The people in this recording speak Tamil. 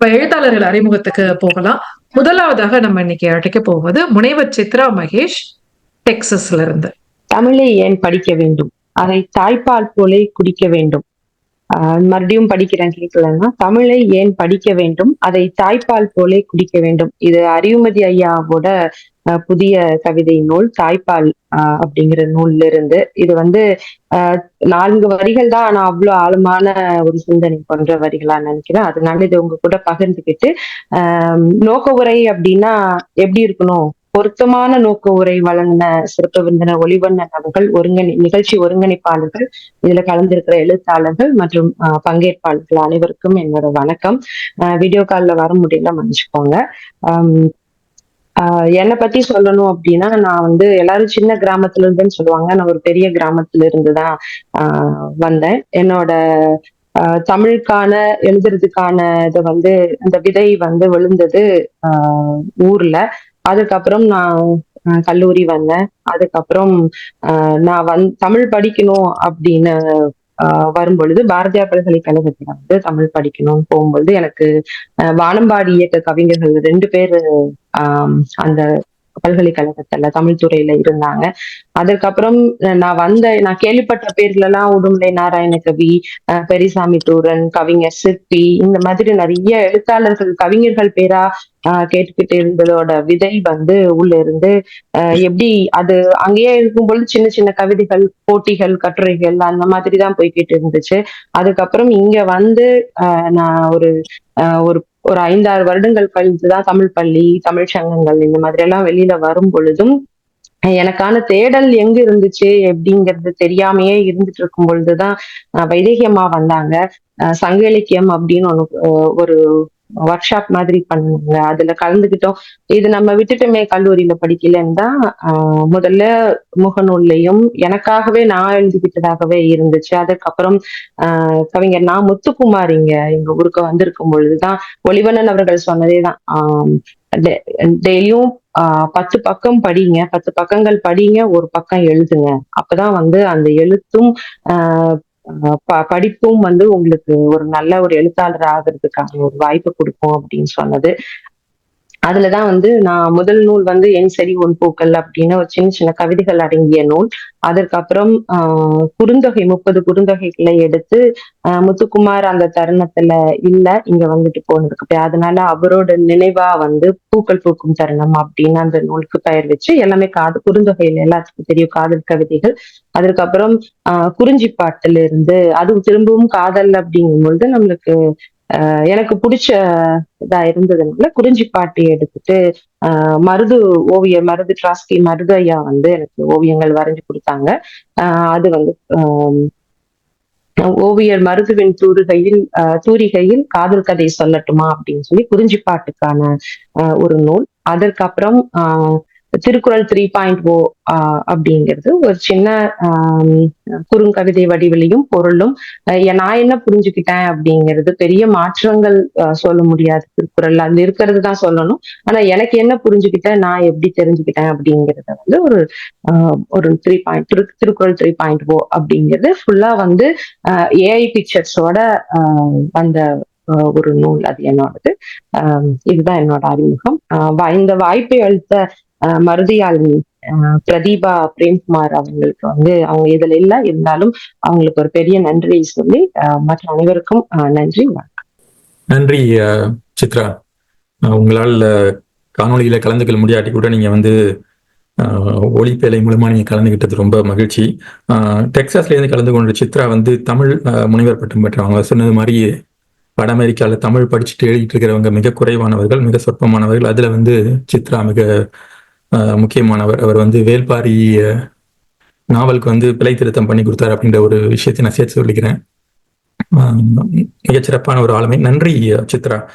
இப்ப எழுத்தாளர்கள் அறிமுகத்துக்கு போகலாம். முதலாவதாக நம்ம இன்னைக்கு அழைக்க போவது முனைவர் சித்ரா மகேஷ் டெக்சஸ்ல இருந்து. தமிழை ஏன் படிக்க வேண்டும்? அதை தாய்ப்பால் போலே குடிக்க வேண்டும். மறுபடியும் படிக்கிறேன் கேட்கலன்னா தமிழை ஏன் படிக்க வேண்டும்? அதை தாய்ப்பால் போலே குடிக்க வேண்டும். இது அறிவுமதி ஐயாவோட ஆஹ் புதிய கவிதை நூல் தாய்ப்பால் அப்படிங்கிற நூல்ல இருந்து இது வந்து ஆஹ் நான்கு வரிகள் தான். ஆனா அவ்வளவு ஆழமான ஒரு சிந்தனை கொண்ட வரிகளா நினைக்கிறேன். அதனால இது உங்க கூட பகிர்ந்துக்கிட்டு ஆஹ் நோக்க உரை அப்படின்னா எப்படி இருக்கணும்? பொருத்தமான நோக்க உரை வழங்கின சிறப்பு விருந்தினர் ஒளிவண்ணன் அவர்கள் ஒருங்கிணை நிகழ்ச்சி ஒருங்கிணைப்பாளர்கள் இதுல கலந்திருக்கிற எழுத்தாளர்கள் மற்றும் ஆஹ் பங்கேற்பாளர்கள் அனைவருக்கும் என்னோட வணக்கம். வீடியோ கால்ல வர முடியல மன்னிச்சுக்கோங்க. ஆஹ் என்னை பத்தி சொல்லணும் அப்படின்னா நான் வந்து எல்லாரும் சின்ன கிராமத்துல இருந்துன்னு சொல்லுவாங்க. நான் ஒரு பெரிய கிராமத்துல இருந்துதான் ஆஹ் வந்தேன். என்னோட ஆஹ் தமிழுக்கான எழுதுறதுக்கான இதை வந்து அந்த விதை வந்து விழுந்தது ஆஹ் ஊர்ல. அதுக்கப்புறம் நான் கல்லூரி வந்தேன். அதுக்கப்புறம் ஆஹ் நான் வந் தமிழ் படிக்கணும் அப்படின்னு ஆஹ் வரும்பொழுது பாரதியார் பல்கலைக்கழகத்துல வந்து தமிழ் படிக்கணும்னு போகும்பொழுது எனக்கு வானம்பாடி இயக்க கவிஞர்கள் ரெண்டு பேர் ஆஹ் அந்த பல்கலைக்கழகத்துல தமிழ் துறையில இருந்தாங்க. அதுக்கப்புறம் நான் வந்த நான் கேள்விப்பட்ட பேர்ல எல்லாம் உடுமலை நாராயண கவி பெரிசாமி தூரன் கவிஞர் சிற்பி இந்த மாதிரி நிறைய எழுத்தாளர்கள் கவிஞர்கள் பேரா ஆஹ் கேட்டுக்கிட்டு இருந்ததோட விதை வந்து உள்ள இருந்து எப்படி அது அங்கேயே இருக்கும்போது சின்ன சின்ன கவிதைகள் போட்டிகள் கட்டுரைகள் அந்த மாதிரி தான் போய்கிட்டு இருந்துச்சு. அதுக்கப்புறம் இங்க வந்து ஆஹ் நான் ஒரு ஆஹ் ஒரு ஒரு ஐந்தாறு வருடங்கள் கழித்துதான் தமிழ் பள்ளி தமிழ் சங்கங்கள் இந்த மாதிரி எல்லாம் வெளியில வரும் பொழுதும் எனக்கான தேடல் எங்க இருந்துச்சு எப்படிங்கிறது தெரியாமையே இருந்துட்டு இருக்கும் பொழுதுதான் ஆஹ் வந்தாங்க. ஆஹ் சங்க இலக்கியம் அப்படின்னு ஒண்ணு ஒரு ஒர்க் ஷாப் மாதிரி பண்ணாங்க அதுல கலந்துகிட்டோம் இது நம்ம விட்டுட்டுமே கல்லூரியில படிக்கலன்னு தான் ஆஹ் முதல்ல முகநூல்லையும் எனக்காகவே நான் எழுதிக்கிட்டதாகவே இருந்துச்சு. அதுக்கப்புறம் ஆஹ் கவிஞர் நான் முத்துக்குமார் இங்க எங்க ஊருக்கு வந்திருக்கும் பொழுதுதான் ஒளிவண்ணன் அவர்கள் சொன்னதேதான். ஆஹ் டெய்லியும் ஆஹ் பத்து பக்கம் படிங்க. பத்து பக்கங்கள் படிங்க ஒரு பக்கம் எழுதுங்க. அப்பதான் வந்து அந்த எழுத்தும் ஆஹ் ப- படிப்பும் வந்து உங்களுக்கு ஒரு நல்ல ஒரு எழுத்தாளர் ஆகிறதுக்கான ஒரு வாய்ப்பு கொடுக்கும் அப்படின்னு சொன்னது. அதுலதான் வந்து நான் முதல் நூல் வந்து என் சரி உன் பூக்கள் அப்படின்னு ஒரு சின்ன சின்ன கவிதைகள் அடங்கிய நூல். அதற்கப்புறம் ஆஹ் குறுந்தொகை முப்பது குறுந்தொகைகளை எடுத்து ஆஹ் முத்துக்குமார் அந்த தருணத்துல இல்ல இங்க வந்துட்டு போனதுக்கு அதனால அவரோட நினைவா வந்து பூக்கள் பூக்கும் தருணம் அப்படின்னு அந்த நூலுக்கு பெயர் வச்சு எல்லாமே காது குறுந்தொகையில எல்லாத்துக்கும் தெரியும் காதல் கவிதைகள். அதுக்கப்புறம் ஆஹ் குறிஞ்சி பாட்டுல இருந்து அது திரும்பவும் காதல் அப்படிங்கும் பொழுது நம்மளுக்கு எனக்கு பிடிச்ச இதா இருந்ததுனால குறிஞ்சி பாட்டி எடுத்துட்டு ஆஹ் மருது ஓவியர் மருது டிராஸ்கி மருது ஐயா வந்து எனக்கு ஓவியங்கள் வரைஞ்சு கொடுத்தாங்க. ஆஹ் அது வந்து ஆஹ் ஓவியர் மருதுவின் தூரிகையில் ஆஹ் தூரிகையில் காதல் கதை சொல்லட்டுமா அப்படின்னு சொல்லி குறிஞ்சி பாட்டுக்கான ஒரு நூல். அதற்கப்புறம் ஆஹ் திருக்குறள் த்ரீ பாயிண்ட் ஓ அப்படிங்கிறது. ஒரு சின்ன ஆஹ் குறுங்கவிதை வடிவிலையும் பொருளும் நான் என்ன புரிஞ்சுக்கிட்டேன் அப்படிங்கிறது பெரிய மாற்றங்கள் சொல்ல முடியாது. திருக்குறள் அதுல இருக்கிறது தான் சொல்லணும். ஆனா எனக்கு என்ன புரிஞ்சுக்கிட்டேன் நான் எப்படி தெரிஞ்சுக்கிட்டேன் அப்படிங்கிறத வந்து ஒரு ஒரு three point Thiru Thirukkural three point o அப்படிங்கிறது ஃபுல்லா வந்து ஏஐ பிக்சர்ஸோட வந்த ஒரு நூல் அது என்னோடது. ஆஹ் இதுதான் என்னோட அறிமுகம். ஆஹ் இந்த வாய்ப்பை அளித்த ஆஹ் ஆஹ் பிரதீபா பிரேம்குமார் அவங்களுக்கு வந்து அவங்க இதுல இல்ல. இருந்தாலும் அவங்களுக்கு ஒரு பெரிய நன்றியை சொல்லி மற்ற அனைவருக்கும் ஆஹ் நன்றி நன்றி அஹ், சித்ரா. உங்களால் காணொலியில கலந்துக்க முடியாட்டி கூட நீங்க வந்து ஒளிப்பேலை மூலமா நீங்க கலந்துகிட்டது ரொம்ப மகிழ்ச்சி. டெக்சாஸ்ல இருந்து கலந்து கொண்ட சித்ரா வந்து தமிழ் அஹ், முனைவர் பட்டம் பெற்றவங்க சொன்னது மாதிரி வட அமெரிக்காவில் தமிழ் படிச்சுட்டு எழுதிட்டு இருக்கிறவங்க மிக குறைவானவர்கள் மிக சொற்பமானவர்கள். அதுல வந்து சித்ரா மிக முக்கியமானவர் அவர் வந்து வேல்பாரி நாவலுக்கு வந்து பிழை திருத்தம் பண்ணி கொடுத்தாரு அப்படின்ற ஒரு விஷயத்தை நான் சேர்த்து சொல்லிக்கிறேன். ஆஹ் மிகச்சிறப்பான ஒரு ஆளுமை. நன்றி சித்ரா.